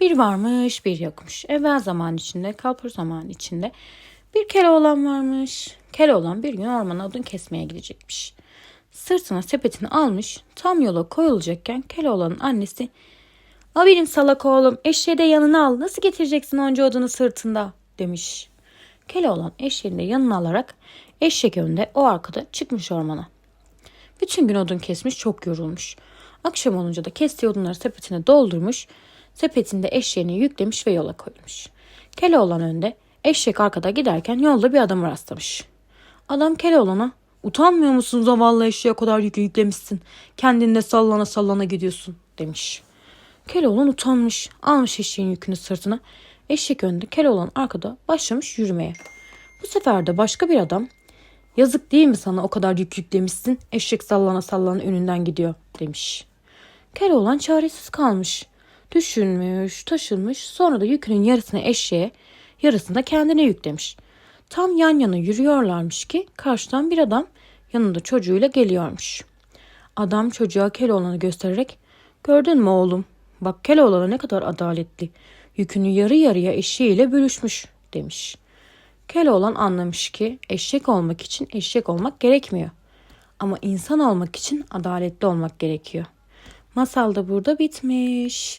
Bir varmış bir yokmuş. Evvel zaman içinde, kalpur zaman içinde bir Keloğlan varmış. Keloğlan bir gün ormana odun kesmeye gidecekmiş. Sırtına sepetini almış, tam yola koyulacakken Keloğlan'ın annesi ''A benim salak oğlum, eşeği de yanına al, nasıl getireceksin onca odunu sırtında?'' demiş. Keloğlan eşeğini de yanına alarak eşek önde, o arkada çıkmış ormana. Bütün gün odun kesmiş çok yorulmuş. Akşam olunca da kestiği odunları sepetine doldurmuş. Sepetinde eşeğini yüklemiş ve yola koyulmuş. Keloğlan önde, eşek arkada giderken yolda bir adamı rastlamış. Adam Keloğlan'a utanmıyor musun zavallı eşeğe kadar yükü yüklemişsin. Kendinde sallana sallana gidiyorsun demiş. Keloğlan utanmış. Almış eşeğin yükünü sırtına. Eşek önde, Keloğlan arkada başlamış yürümeye. Bu sefer de başka bir adam Yazık değil mi sana o kadar yük yüklemişsin? Eşek sallana sallana önünden gidiyor demiş. Keloğlan çaresiz kalmış. Düşünmüş, taşınmış, sonra da yükünün yarısını eşeğe, yarısını da kendine yüklemiş. Tam yan yana yürüyorlarmış ki karşıdan bir adam yanında çocuğuyla geliyormuş. Adam çocuğa Keloğlan'ı göstererek gördün mü oğlum bak Keloğlan'a ne kadar adaletli yükünü yarı yarıya eşeğiyle bölüşmüş demiş. Keloğlan anlamış ki eşek olmak için eşek olmak gerekmiyor. Ama insan olmak için adaletli olmak gerekiyor. Masal da burada bitmiş.